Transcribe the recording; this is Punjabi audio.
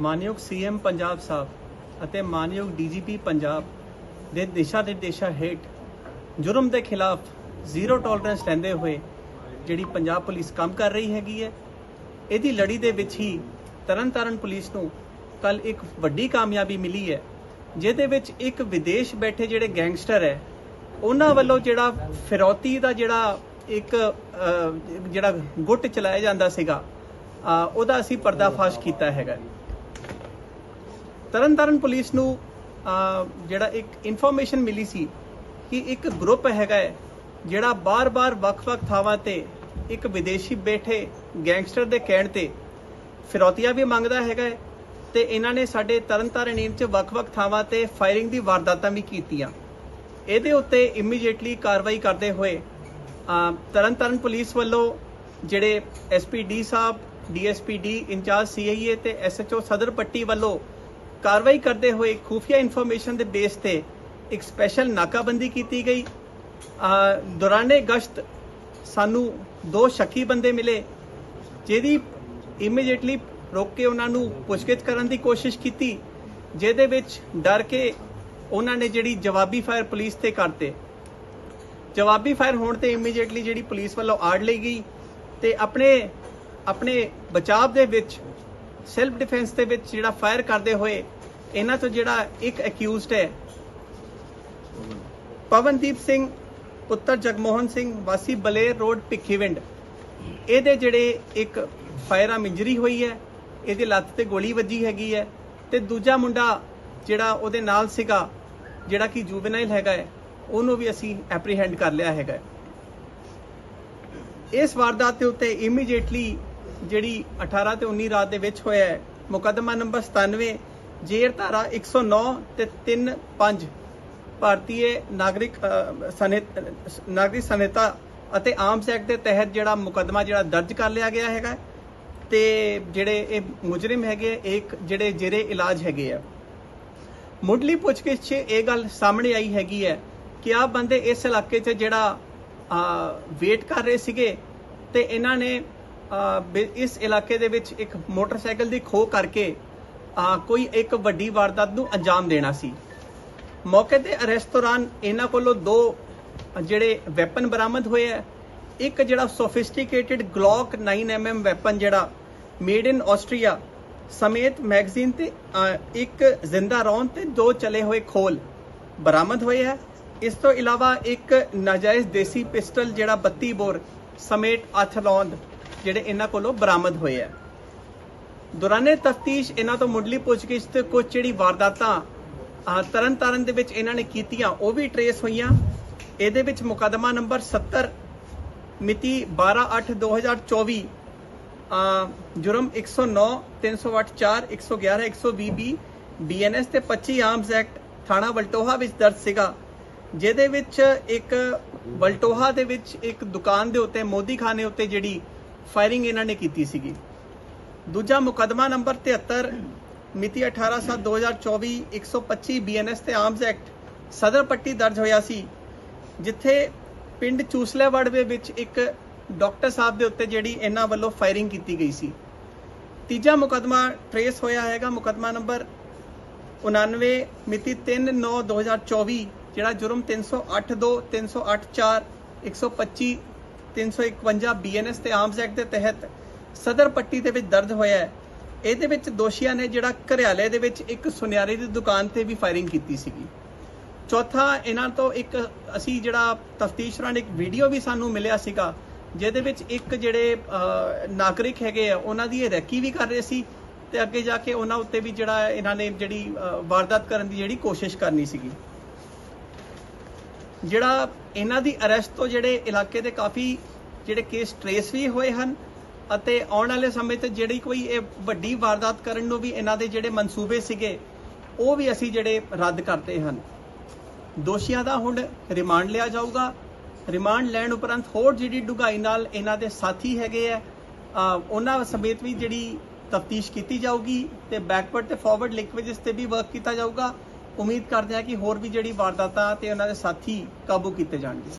ਮਾਨਯੋਗ ਸੀਐਮ ਪੰਜਾਬ ਸਾਹਿਬ ਅਤੇ ਮਾਨਯੋਗ ਡੀਜੀਪੀ ਪੰਜਾਬ ਦੇ ਦਿਸ਼ਾ ਨਿਰਦੇਸ਼ਾਂ ਹੇਠ ਜੁਰਮ ਦੇ ਖਿਲਾਫ ਜ਼ੀਰੋ ਟੋਲਰੈਂਸ ਲੈਂਦੇ ਹੋਏ ਜਿਹੜੀ ਪੰਜਾਬ ਪੁਲਿਸ ਕੰਮ ਕਰ ਰਹੀ ਹੈਗੀ ਹੈ, ਇਹਦੀ ਲੜੀ ਦੇ ਵਿੱਚ ਹੀ ਤਰਨਤਾਰਨ ਪੁਲਿਸ ਨੂੰ ਕੱਲ ਇੱਕ ਵੱਡੀ ਕਾਮਯਾਬੀ ਮਿਲੀ ਹੈ, ਜਿਹਦੇ ਵਿੱਚ ਇੱਕ ਵਿਦੇਸ਼ ਬੈਠੇ ਜਿਹੜੇ ਗੈਂਗਸਟਰ ਹੈ, ਉਹਨਾਂ ਵੱਲੋਂ ਜਿਹੜਾ ਫਿਰੌਤੀ ਦਾ ਜਿਹੜਾ ਇੱਕ ਜਿਹੜਾ ਗੁੱਟ ਚਲਾਇਆ ਜਾਂਦਾ ਸੀਗਾ ਉਹਦਾ ਅਸੀਂ ਪਰਦਾਫਾਸ਼ ਕੀਤਾ ਹੈਗਾ। ਤਰਨਤਾਰਨ ਪੁਲਿਸ ਨੂੰ ਜਿਹੜਾ ਇੱਕ ਇਨਫੋਰਮੇਸ਼ਨ ਮਿਲੀ ਸੀ ਕਿ ਇੱਕ ਗਰੁੱਪ ਹੈਗਾ ਹੈ, ਜਿਹੜਾ ਬਾਰ-ਬਾਰ, ਵੱਖ-ਵੱਖ ਥਾਵਾਂ ਤੇ ਇੱਕ ਵਿਦੇਸ਼ੀ ਬੈਠੇ ਗੈਂਗਸਟਰ ਦੇ ਕਹਿਣ ਤੇ ਫਿਰੌਤੀਆਂ ਵੀ ਮੰਗਦਾ ਹੈਗਾ ਹੈ ਤੇ ਇਹਨਾਂ ਨੇ ਸਾਡੇ ਤਰਨਤਾਰਨ ਏਮ 'ਚ ਵੱਖ-ਵੱਖ ਥਾਵਾਂ ਤੇ ਫਾਇਰਿੰਗ ਦੀ ਵਾਰਦਾਤਾਂ ਵੀ ਕੀਤੀਆਂ। ਇਹਦੇ ਉੱਤੇ ਇਮੀਡੀਏਟਲੀ ਕਾਰਵਾਈ ਕਰਦੇ ਹੋਏ ਤਰਨਤਾਰਨ ਪੁਲਿਸ ਵੱਲੋਂ ਜਿਹੜੇ ਐਸਪੀਡੀ ਸਾਹਿਬ ਡੀਐਸਪੀਡੀ ਇੰਚਾਰਜ ਸੀਆਈਏ ਤੇ ਐਸਐਚਓ ਸਦਰ ਪੱਟੀ ਵੱਲੋਂ ਕਾਰਵਾਈ ਕਰਦੇ ਹੋਏ ਖੂਫੀਆ ਇਨਫੋਰਮੇਸ਼ਨ ਦੇ ਬੇਸ ਤੇ ਇੱਕ ਸਪੈਸ਼ਲ ਨਾਕਾਬੰਦੀ ਕੀਤੀ ਗਈ। ਦੌਰਾਨੇ ਗਸ਼ਤ ਸਾਨੂੰ ਦੋ ਸ਼ੱਕੀ ਬੰਦੇ ਮਿਲੇ, ਜਿਹਦੀ ਇਮੀਡੀਏਟਲੀ ਰੋਕ ਕੇ ਉਹਨਾਂ ਨੂੰ ਪੁੱਛਗਿੱਛ ਕਰਨ ਦੀ ਕੋਸ਼ਿਸ਼ ਕੀਤੀ, ਜਿਹਦੇ ਵਿੱਚ ਡਰ ਕੇ ਉਹਨਾਂ ਨੇ ਜਿਹੜੀ ਜਵਾਬੀ ਫਾਇਰ ਪੁਲਿਸ ਤੇ ਕਰਤੇ। ਜਵਾਬੀ ਫਾਇਰ ਹੋਣ ਤੇ ਇਮੀਡੀਏਟਲੀ ਜਿਹੜੀ ਪੁਲਿਸ ਵੱਲੋਂ ਆੜ ਲਈ ਗਈ ਤੇ ਆਪਣੇ ਆਪਣੇ ਬਚਾਅ ਦੇ ਵਿੱਚ ਸੈਲਫ ਡਿਫੈਂਸ ਦੇ ਵਿੱਚ ਜਿਹੜਾ ਫਾਇਰ ਕਰਦੇ ਹੋਏ, ਇਹਨਾਂ ਤੋਂ ਜਿਹੜਾ ਇੱਕ ਅਕਿਊਜ਼ਡ ਹੈ, ਪਵਨਦੀਪ ਸਿੰਘ, ਪੁੱਤਰ ਜਗਮੋਹਨ ਸਿੰਘ, ਵਾਸੀ ਬਲੇਰ ਰੋਡ ਭਿੱਖੀਵਿੰਡ ਇਹਦੇ ਜਿਹੜੇ ਇੱਕ ਫਾਇਰ ਆਮ ਇੰਜਰੀ ਹੋਈ ਹੈ, ਇਹਦੇ ਲੱਤ ਤੇ ਗੋਲੀ ਵੱਜੀ ਹੈਗੀ ਹੈ ਤੇ ਦੂਜਾ ਮੁੰਡਾ ਜਿਹੜਾ ਉਹਦੇ ਨਾਲ ਸੀਗਾ, ਜਿਹੜਾ ਕਿ ਜੂਵੇਨਾਈਲ ਹੈਗਾ ਹੈ, ਉਹਨੂੰ ਵੀ ਅਸੀਂ ਐਪਰੀਹੈਂਡ ਕਰ ਲਿਆ ਹੈਗਾ ਇਸ ਵਾਰਦਾਤ ਦੇ ਉੱਤੇ ਇਮੀਡੀਏਟਲੀ ਜਿਹੜੀ 18 ਤੇ 19 ਰਾਤ ਦੇ ਵਿੱਚ ਹੋਇਆ ਹੈ ਮੁਕੱਦਮਾ ਨੰਬਰ 97 ਜੇਰ ਧਾਰਾ 109 ਤੇ 35 ਭਾਰਤੀ ਨਾਗਰਿਕ ਅਹ, ਸਨਿਤ ਨਾਗਰਿਕ ਸੰਹਿਤਾ ਅਤੇ ਆਰਮਸ ਐਕਟ ਦੇ ਤਹਿਤ ਜਿਹੜਾ ਮੁਕੱਦਮਾ ਜਿਹੜਾ ਦਰਜ ਕਰ ਲਿਆ ਗਿਆ ਹੈਗਾ ਹੈ ਤੇ ਜਿਹੜੇ ਇਹ ਮੁਜਰਮ ਹੈਗੇ ਇੱਕ ਜਿਹੜੇ ਜੇਰੇ ਇਲਾਜ ਹੈਗੇ ਆ। ਮੁੱਢਲੀ ਪੁੱਛਗਿੱਛ 'ਚ ਇਹ ਗੱਲ ਸਾਹਮਣੇ ਆਈ ਹੈਗੀ ਹੈ ਕਿ ਆ ਬੰਦੇ ਇਸ ਇਲਾਕੇ 'ਚ ਜਿਹੜਾ ਵੇਟ ਕਰ ਰਹੇ ਸੀਗੇ ਤੇ ਇਹਨਾਂ ਨੇ ਇਸ ਇਲਾਕੇ ਦੇ ਵਿੱਚ ਇੱਕ ਮੋਟਰਸਾਈਕਲ ਦੀ ਖੋਹ ਕਰਕੇ ਕੋਈ ਇੱਕ ਵੱਡੀ ਵਾਰਦਾਤ ਨੂੰ ਅੰਜਾਮ ਦੇਣਾ ਸੀ। ਮੌਕੇ ਤੇ ਅਰੈਸਟ ਦੌਰਾਨ ਇਹਨਾਂ ਕੋਲੋਂ ਦੋ, ਜਿਹੜੇ ਵੈਪਨ ਬਰਾਮਦ ਹੋਏ ਹੈ ਇੱਕ ਜਿਹੜਾ ਸੋਫਿਸਟੀਕੇਟਿਡ ਗਲੌਕ 9mm ਵੈਪਨ ਜਿਹੜਾ ਮੇਡ ਇਨ ਆਸਟਰੀਆ ਸਮੇਤ ਮੈਗਜ਼ੀਨ ਤੇ ਇੱਕ ਜ਼ਿੰਦਾ ਰੌਂਦ ਤੇ ਦੋ ਚਲੇ ਹੋਏ ਖੋਲ ਬਰਾਮਦ ਹੋਏ ਹੈ ਇਸ ਤੋਂ ਇਲਾਵਾ ਇੱਕ ਨਾਜਾਇਜ਼ ਦੇਸੀ ਪਿਸਟਲ ਜਿਹੜਾ 32 ਬੋਰ ਸਮੇਤ 8 ਰੌਂਦ ਜਿਹੜੇ ਇਹਨਾਂ ਕੋਲੋਂ ਬਰਾਮਦ ਹੋਏ ਹੈ ਦੌਰਾਨੇ ਤਫਤੀਸ਼ ਇਹਨਾਂ ਤੋਂ ਮੁੱਢਲੀ ਪੁੱਛਗਿੱਛ ਤੇ ਕੁਝ ਜਿਹੜੀ ਵਾਰਦਾਤਾਂ ਅਹ, ਤਰਨ ਦੇ ਵਿੱਚ ਇਹਨਾਂ ਨੇ ਕੀਤੀਆਂ ਉਹ ਵੀ ਟਰੇਸ ਹੋਈਆਂ। ਇਹਦੇ ਵਿੱਚ ਮੁਕੱਦਮਾ ਨੰਬਰ 70 ਮਿਤੀ 12/8/2024 ਜੁਰਮ 109 308 111 120 ਬੀਐਨਐਸ ਤੇ 25 ਆਰਮਸ ਐਕਟ ਥਾਣਾ ਵਲਟੋਹਾ ਵਿੱਚ ਦਰਜ ਸੀਗਾ ਜਿਹਦੇ ਵਿੱਚ ਇੱਕ ਵਲਟੋਹਾ ਦੇ ਵਿੱਚ ਇੱਕ ਦੁਕਾਨ ਦੇ ਉੱਤੇ ਮੋਦੀ ਖਾਨੇ ਉੱਤੇ ਜਿਹੜੀ ਫਾਇਰਿੰਗ ਇਹਨਾਂ ਨੇ ਕੀਤੀ ਸੀਗੀ। ਦੂਜਾ ਮੁਕੱਦਮਾ ਨੰਬਰ 73 ਮਿਤੀ 18/7/2024 125 ਬੀਐਨਐਸ ਤੇ ਆਰਮਸ ਐਕਟ ਸਦਰ ਪੱਟੀ ਦਰਜ ਹੋਇਆ ਸੀ, ਜਿੱਥੇ ਪਿੰਡ ਚੂਸਲੇਵੜ ਦੇ ਵਿੱਚ ਇੱਕ ਡਾਕਟਰ ਸਾਹਿਬ ਦੇ ਉੱਤੇ ਜਿਹੜੀ ਇਹਨਾਂ ਵੱਲੋਂ ਫਾਇਰਿੰਗ ਕੀਤੀ ਗਈ ਸੀ। ਤੀਜਾ ਮੁਕੱਦਮਾ ਟਰੇਸ ਹੋਇਆ ਹੈਗਾ, ਮੁਕੱਦਮਾ ਨੰਬਰ 99 ਮਿਤੀ 3/9/2024 ਜਿਹੜਾ ਜੁਰਮ 308 2 308 4 125 351 ਬੀਐਨਐਸ ਤੇ ਆਰਮਸ ਐਕਟ ਦੇ ਤਹਿਤ ਸਦਰ ਪੱਟੀ ਦੇ ਵਿੱਚ ਦਰਜ ਹੋਇਆ ਹੈ। ਇਹਦੇ ਵਿੱਚ ਦੋਸ਼ੀਆਂ ਨੇ ਜਿਹੜਾ ਘਰਿਆਲੇ ਦੇ ਵਿੱਚ ਇੱਕ ਸੁਨਿਆਰੇ ਦੀ ਦੁਕਾਨ ਤੇ ਵੀ ਫਾਇਰਿੰਗ ਕੀਤੀ ਸੀਗੀ। ਚੌਥਾ, ਇਹਨਾਂ ਤੋਂ ਇੱਕ ਅਸੀਂ ਜਿਹੜਾ ਤਫਤੀਸ਼ ਦੌਰਾਨ ਇੱਕ ਵੀਡੀਓ ਵੀ ਸਾਨੂੰ ਮਿਲਿਆ ਸੀਗਾ, ਜਿਹਦੇ ਵਿੱਚ ਇੱਕ ਜਿਹੜੇ ਨਾਗਰਿਕ ਹੈਗੇ ਆ, ਉਹਨਾਂ ਦੀ ਇਹ ਰੈਕੀ ਵੀ ਕਰ ਰਹੇ ਸੀ ਤੇ ਅੱਗੇ ਜਾ ਕੇ ਉਹਨਾਂ ਉੱਤੇ ਵੀ ਜਿਹੜਾ ਇਹਨਾਂ ਨੇ ਜਿਹੜੀ ਵਾਰਦਾਤ ਕਰਨ ਦੀ ਜਿਹੜੀ ਕੋਸ਼ਿਸ਼ ਕਰਨੀ ਸੀਗੀ। ਜਿਹੜਾ ਇਹਨਾਂ ਦੀ ਅਰੈਸਟ ਤੋਂ ਜਿਹੜੇ ਇਲਾਕੇ ਦੇ ਕਾਫੀ ਜਿਹੜੇ ਕੇਸ ਟਰੇਸ ਵੀ ਹੋਏ ਹਨ ਅਤੇ ਆਉਣ ਵਾਲੇ ਸਮੇਂ ਤੇ ਜਿਹੜੀ ਕੋਈ ਇਹ ਵੱਡੀ ਵਾਰਦਾਤ ਕਰਨ ਨੂੰ ਵੀ ਇਹਨਾਂ ਦੇ ਜਿਹੜੇ ਮਨਸੂਬੇ ਸੀਗੇ, ਉਹ ਵੀ ਅਸੀਂ ਜਿਹੜੇ ਰੱਦ ਕਰਤੇ ਹਨ। ਦੋਸ਼ੀਆਂ ਦਾ ਹੁਣ ਰਿਮਾਂਡ ਲਿਆ ਜਾਊਗਾ। ਰਿਮਾਂਡ ਲੈਣ ਉਪਰੰਤ ਹੋਰ ਜਿਹੜੀ ਡੁਗਾਈ ਨਾਲ ਇਹਨਾਂ ਦੇ ਸਾਥੀ ਹੈਗੇ ਆ ਉਹਨਾਂ ਸਮੇਤ ਵੀ ਜਿਹੜੀ ਤਫਤੀਸ਼ ਕੀਤੀ ਜਾਊਗੀ ਤੇ ਬੈਕਵਰਡ ਤੇ ਫਾਰਵਰਡ ਲਿੰਕਵੇਜਸ ਤੇ ਵੀ ਵਰਕ ਕੀਤਾ ਜਾਊਗਾ। ਉਮੀਦ ਕਰਦੇ ਹਾਂ ਕਿ ਹੋਰ ਵੀ ਜਿਹੜੀ ਵਾਰਦਾਤਾਂ ਤੇ ਉਹਨਾਂ ਦੇ ਸਾਥੀ ਕਾਬੂ ਕੀਤੇ ਜਾਣਗੇ।